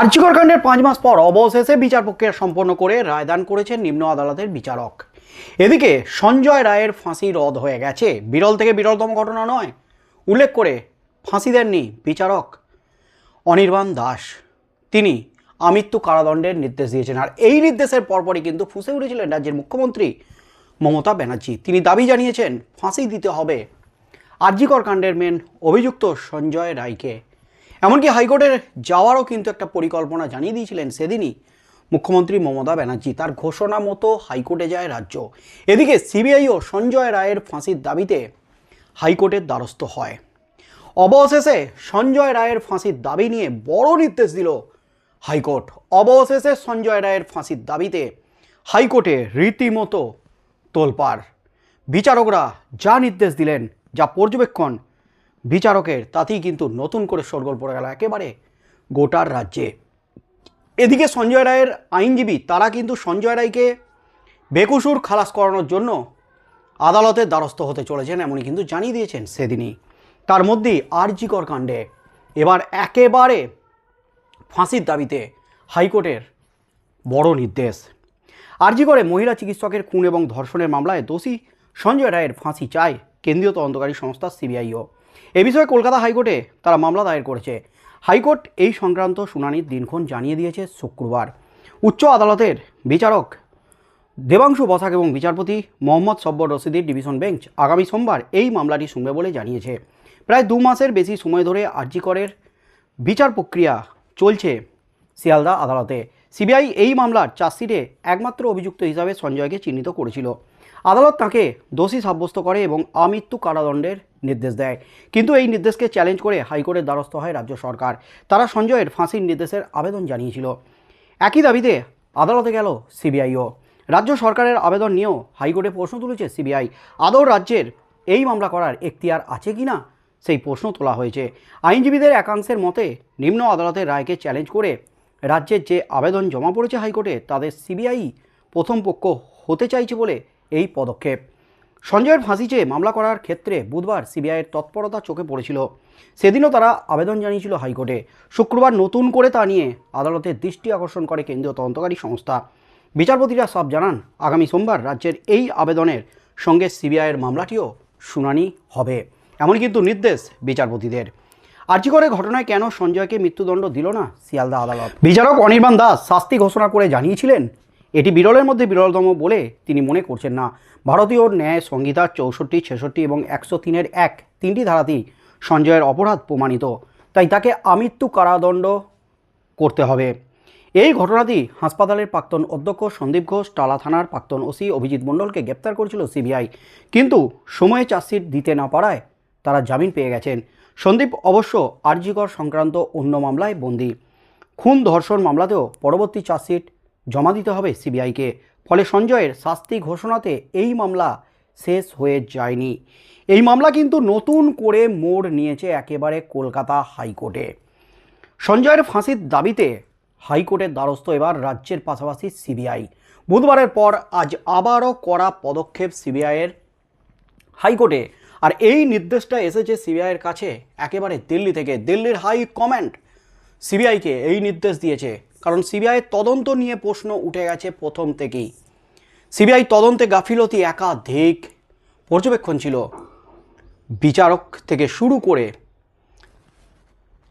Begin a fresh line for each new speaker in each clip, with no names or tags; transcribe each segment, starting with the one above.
আর্যিকর কাণ্ডের পাঁচ মাস পর অবশেষে বিচার প্রক্রিয়া সম্পন্ন করে রায়দান করেছেন নিম্ন আদালতের বিচারক। এদিকে সঞ্জয় রায়ের ফাঁসি রদ হয়ে গেছে। বিরল থেকে বিরলতম ঘটনা নয়, উল্লেখ করে ফাঁসি দেননি বিচারক অনির্বাণ দাস। তিনি আমৃত্যু কারাদণ্ডের নির্দেশ দিয়েছেন আর এই নির্দেশের পরপরই কিন্তু ফুঁসে উঠেছিলেন রাজ্যের মুখ্যমন্ত্রী মমতা ব্যানার্জি। তিনি দাবি জানিয়েছেন, ফাঁসি দিতে হবে। আরজিকর কাণ্ডের মেন অভিযুক্ত সঞ্জয় রায়কে। এমনকি হাইকোর্টের যাওয়ারও কিন্তু একটা পরিকল্পনা জানিয়ে দিয়েছিলেন সেদিনই মুখ্যমন্ত্রী মমতা ব্যানার্জি। তার ঘোষণা মতো হাইকোর্টে যায় রাজ্য। এদিকে সিবিআইও সঞ্জয় রায়ের ফাঁসির দাবিতে হাইকোর্টের দ্বারস্থ হয়। অবশেষে সঞ্জয় রায়ের ফাঁসির দাবি নিয়ে বড় নির্দেশ দিল হাইকোর্ট। অবশেষে সঞ্জয় রায়ের ফাঁসির দাবিতে হাইকোর্টে রীতিমতো তোলপাড়। বিচারকরা যা নির্দেশ দিলেন, যা পর্যবেক্ষণ বিচারকের তাতেই কিন্তু নতুন করে সরগোল পড়ে গেল একেবারে গোটার রাজ্যে। এদিকে সঞ্জয় রায়ের আইনজীবী, তারা কিন্তু সঞ্জয় রায়কে বেকুসুর খালাস করানোর জন্য আদালতের দ্বারস্থ হতে চলেছেন এমনই কিন্তু জানিয়ে দিয়েছেন সেদিনই। তার মধ্যেই আরজিকর কাণ্ডে এবার একেবারে ফাঁসির দাবিতে হাইকোর্টের বড় নির্দেশ। আরজি করে মহিলা চিকিৎসকের খুন এবং ধর্ষণের মামলায় দোষী সঞ্জয় রায়ের ফাঁসি চায় কেন্দ্রীয় তদন্তকারী সংস্থা সিবিআইও। এ বিষয়ে কলকাতা হাইকোর্টে তারা মামলা দায়ের করেছে। হাইকোর্ট এই সংক্রান্ত শুনানির দিনক্ষণ জানিয়ে দিয়েছে শুক্রবার। উচ্চ আদালতের বিচারক দেবাংশু বসাক এবং বিচারপতি মোহাম্মদ সব্বর রশিদির ডিভিশন বেঞ্চ আগামী সোমবার এই মামলাটি শুনবে বলে জানিয়েছে। প্রায় দু মাসের বেশি সময় ধরে আরজিকরের বিচার প্রক্রিয়া চলছে শিয়ালদা আদালতে। সিবিআই এই মামলার চার্জশিটে একমাত্র অভিযুক্ত হিসাবে সঞ্জয়কে চিহ্নিত করেছিল। আদালত তাকে দোষী সাব্যস্ত করে এবং আমৃত্যু কারাদণ্ডের নির্দেশ দেয়। কিন্তু এই নির্দেশকে চ্যালেঞ্জ করে হাইকোর্টের দ্বারস্থ হয় রাজ্য সরকার। তারা সঞ্জয়ের ফাঁসির নির্দেশের আবেদন জানিয়েছিল। একই দাবিতে আদালতে গেল সিবিআইও। রাজ্য সরকারের আবেদন নিয়েও হাইকোর্টে প্রশ্ন তুলেছে সিবিআই। আদৌ রাজ্যের এই মামলা করার এখতিয়ার আছে কি না সেই প্রশ্ন তোলা হয়েছে। আইনজীবীদের একাংশের মতে নিম্ন আদালতের রায়কে চ্যালেঞ্জ করে রাজ্যের যে আবেদন জমা পড়েছে হাইকোর্টে, তাদের সিবিআই প্রথম পক্ষ হতে চাইছে বলে এই পদক্ষেপ। সঞ্জয়ের ফাঁসি চেয়ে মামলা করার ক্ষেত্রে বুধবার সিবিআইয়ের তৎপরতা চোখে পড়েছিল। সেদিনও তারা আবেদন জানিয়েছিল হাইকোর্টে। শুক্রবার নতুন করে তা নিয়ে আদালতের দৃষ্টি আকর্ষণ করে কেন্দ্রীয় তদন্তকারী সংস্থা। বিচারপতিরা সব জানান, আগামী সোমবার রাজ্যের এই আবেদনের সঙ্গে সিবিআইয়ের মামলাটিও শুনানি হবে। এমন কিন্তু নির্দেশ বিচারপতিদের। আর্জিকরে ঘটনায় কেন সঞ্জয়কে মৃত্যুদণ্ড দিল না শিয়ালদা আদালত? বিচারক অনির্বাণ দাস শাস্তি ঘোষণা করে জানিয়েছিলেন এটি বিরলের মধ্যে বিরলতম বলে তিনি মনে করছেন না। ভারতীয় ন্যায় সংহিতার চৌষট্টি, ছেষট্টি এবং একশো তিনের এক তিনটি ধারাতেই সঞ্জয়ের অপরাধ প্রমাণিত। তাই তাকে আমৃত্যু কারাদণ্ড করতে হবে। এই ঘটনাটি হাসপাতালের প্রাক্তন অধ্যক্ষ সন্দীপ ঘোষ, টালা থানার প্রাক্তন ওসি অভিজিৎ মণ্ডলকে গ্রেপ্তার করেছিল সিবিআই। কিন্তু সময়ে চার্জশিট দিতে না পারায় তারা জামিন পেয়ে গেছেন। সন্দীপ অবশ্য আরজিকর সংক্রান্ত অন্য মামলায় বন্দী। খুন ধর্ষণ মামলাতেও পরবর্তী চার্জশিট জমা দিতে হবে সিবিআইকে। ফলে সঞ্জয়ের শাস্তি ঘোষণাতে এই মামলা শেষ হয়ে যায়নি। এই মামলা কিন্তু নতুন করে মোড় নিয়েছে একেবারে কলকাতা হাইকোর্টে। সঞ্জয়ের ফাঁসির দাবিতে হাইকোর্টের দ্বারস্থ এবার রাজ্যের পাশাপাশি সিবিআই। বুধবারের পর আজ আবারও কড়া পদক্ষেপ সিবিআইয়ের হাইকোর্টে। আর এই নির্দেশটা এসেছে সিবিআইয়ের কাছে একেবারে দিল্লি থেকে। দিল্লির হাই কমান্ড সিবিআইকে এই নির্দেশ দিয়েছে। কারণ সিবিআইয়ের তদন্ত নিয়ে প্রশ্ন উঠে গেছে প্রথম থেকেই। সিবিআই তদন্তে গাফিলতি একাধিক। পর্যবেক্ষণ ছিল। বিচারক থেকে শুরু করে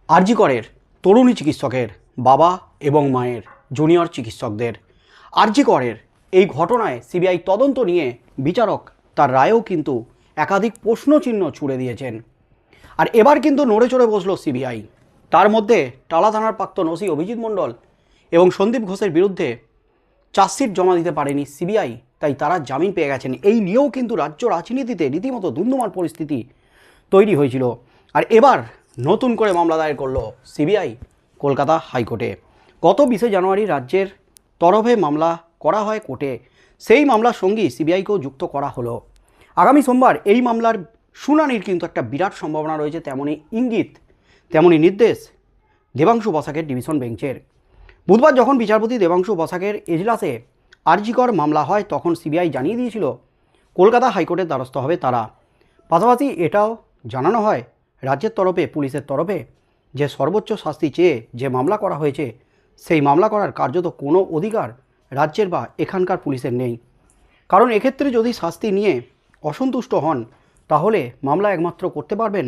আরজিকরের তরুণী চিকিৎসকের, বাবা এবং মায়ের, জুনিয়র চিকিৎসকদের। আরজিকরের এই ঘটনায় সিবিআই তদন্ত নিয়ে বিচারক তার রায়েও কিন্তু একাধিক প্রশ্নচিহ্ন ছুড়ে দিয়েছেন। আর এবার কিন্তু নড়ে চড়ে বসল সিবিআই। তার মধ্যে টালা থানার প্রাক্তন ওসি অভিজিৎ মণ্ডল এবং সন্দীপ ঘোষের বিরুদ্ধে চার্জশিট জমা দিতে পারেনি সিবিআই, তাই তারা জামিন পেয়ে গেছেন। এই নিয়েও কিন্তু রাজ্য রাজনীতিতে রীতিমতো ধুন্ধুমার পরিস্থিতি তৈরি হয়েছিল। আর এবার নতুন করে মামলা দায়ের করল সিবিআই, কলকাতা হাইকোর্টে। গত বিশে জানুয়ারি রাজ্যের তরফে মামলা করা হয় কোর্টে। সেই মামলার সঙ্গী সিবিআইকেও যুক্ত করা হলো। আগামী সোমবার এই মামলার শুনানির কিন্তু একটা বিরাট সম্ভাবনা রয়েছে তেমনই ইঙ্গিত তেমনই নির্দেশ দেবাংশু বসাকের ডিভিশন বেঞ্চের। বুধবার যখন বিচারপতি দেবাংশু বসাকের এজলাসে আরজিকর মামলা হয়, তখন সিবিআই জানিয়ে দিয়েছিল, কলকাতা হাইকোর্টের দ্বারস্থ হবে তারা। পাশাপাশি এটাও জানানো হয়, রাজ্যের তরফে, পুলিশের তরফে যে সর্বোচ্চ শাস্তি চেয়ে যে মামলা করা হয়েছে, সেই মামলা করার কার্যত কোনো অধিকার রাজ্যের বা এখানকার পুলিশের নেই। কারণ এক্ষেত্রে যদি শাস্তি নিয়ে অসন্তুষ্ট হন, তাহলে মামলা একমাত্র করতে পারবেন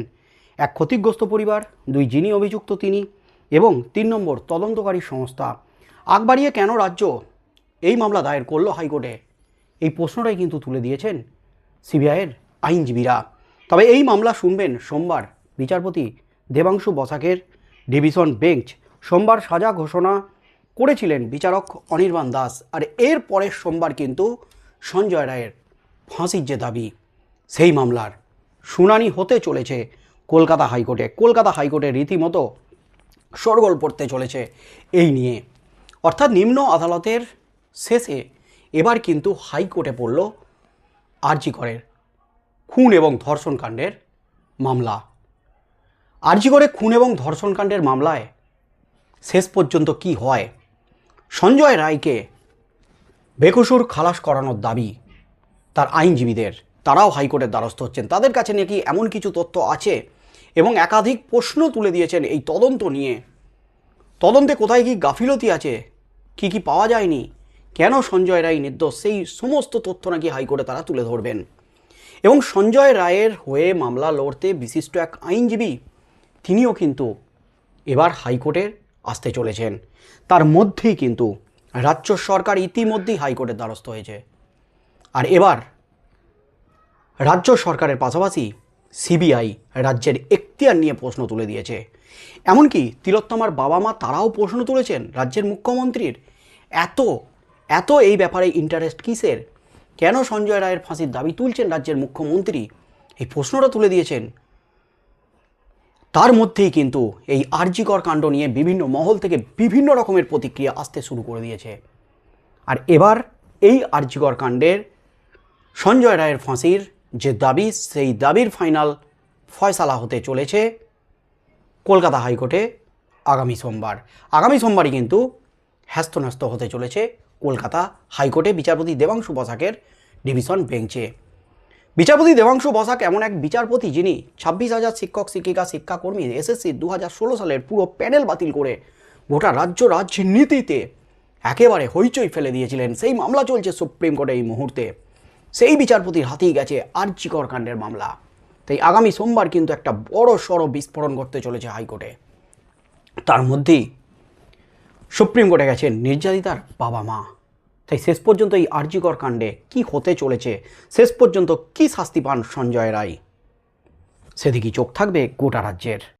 এক ক্ষতিগ্রস্ত পরিবার, দুই যিনি অভিযুক্ত তিনি এবং তিন নম্বর তদন্তকারী সংস্থা। আগ বাড়িয়ে কেন রাজ্য এই মামলা দায়ের করল হাইকোর্টে? এই প্রশ্নটাই কিন্তু তুলে দিয়েছেন সিবিআইয়ের আইনজীবীরা। তবে এই মামলা শুনবেন সোমবার বিচারপতি দেবাংশু বসাকের ডিভিশন বেঞ্চ। সোমবার সাজা ঘোষণা করেছিলেন বিচারক অনির্বাণ দাস আর এর পরের সোমবার কিন্তু সঞ্জয় রায়ের ফাঁসির যে দাবি, সেই মামলার শুনানি হতে চলেছে কলকাতা হাইকোর্টে। কলকাতা হাইকোর্টে রীতিমতো সরগোল পড়তে চলেছে এই নিয়ে। অর্থাৎ নিম্ন আদালতের শেষে এবার কিন্তু হাইকোর্টে পড়ল আরজি করের খুন এবং ধর্ষণ কাণ্ডের মামলা। আরজি করে খুন এবং ধর্ষণ কাণ্ডের মামলায় শেষ পর্যন্ত কি হয়? সঞ্জয় রায়কে বেকসুর খালাস করানোর দাবি তার আইনজীবীদের। তারাও হাইকোর্টের দ্বারস্থ হচ্ছেন। তাদের কাছে নাকি এমন কিছু তথ্য আছে এবং একাধিক প্রশ্ন তুলে দিয়েছেন এই তদন্ত নিয়ে। তদন্তে কোথায় কি গাফিলতি আছে? কি কি পাওয়া যায়নি? কেন সঞ্জয় রায় নির্দোষ? সেই সমস্ত তথ্য নাকি হাইকোর্টে তারা তুলে ধরবেন। এবং সঞ্জয় রায়ের হয়ে মামলা লড়তে বিশিষ্ট এক আইনজীবী, তিনিও কিন্তু এবার হাইকোর্টে আসতে চলেছেন। তার মধ্যেই কিন্তু রাজ্য সরকার ইতিমধ্যেই হাইকোর্টের দ্বারস্থ হয়েছে। আর এবার রাজ্য সরকারের পাশাপাশি সিবিআই রাজ্যের এখতিয়ার নিয়ে প্রশ্ন তুলে দিয়েছে। এমনকি তিলোত্তমার বাবা মা তারাও প্রশ্ন তুলেছেন রাজ্যের মুখ্যমন্ত্রীর। এত এত এই ব্যাপারে ইন্টারেস্ট কিসের? কেন সঞ্জয় রায়ের ফাঁসির দাবি তুলছেন রাজ্যের মুখ্যমন্ত্রী? এই প্রশ্নটা তুলে দিয়েছেন। তার মধ্যেই কিন্তু এই আরজিকর কাণ্ড নিয়ে বিভিন্ন মহল থেকে বিভিন্ন রকমের প্রতিক্রিয়া আসতে শুরু করে দিয়েছে। আর এবার এই আরজিকর কাণ্ডের সঞ্জয় রায়ের ফাঁসির যে দাবি, সেই দাবির ফাইনাল ফয়সালা হতে চলেছে কলকাতা হাইকোর্টে আগামী সোমবার। আগামী সোমবারই কিন্তু হ্যাস্তন্যস্ত হতে চলেছে কলকাতা হাইকোর্টে বিচারপতি দেবাংশু বসাকের ডিভিশন বেঞ্চে বিচারপতি দেবাংশু বসাক এমন এক বিচারপতি যিনি ছাব্বিশ হাজার শিক্ষক, শিক্ষিকা, শিক্ষাকর্মী, এসএসসি দু হাজার ষোলো সালের পুরো প্যানেল বাতিল করে গোটা রাজ্য রাজনীতিতে একেবারে হইচই ফেলে দিয়েছিলেন। সেই মামলা চলছে সুপ্রিম কোর্টে এই মুহূর্তে। সেই বিচারপতির হাতেই গেছে আর্যিকর কাণ্ডের মামলা। তাই আগামী সোমবার কিন্তু একটা বড় সড় বিস্ফোরণ ঘটতে চলেছে হাইকোর্টে। তার মধ্যেই সুপ্রিম কোর্টে গেছেন নির্যাতিতার বাবা মা। তাই শেষ পর্যন্ত এই আর্যিকর কাণ্ডে কি হতে চলেছে, শেষ পর্যন্ত কি শাস্তি পান সঞ্জয় রায়? সেদিকেই চোখ থাকবে গোটা রাজ্যের।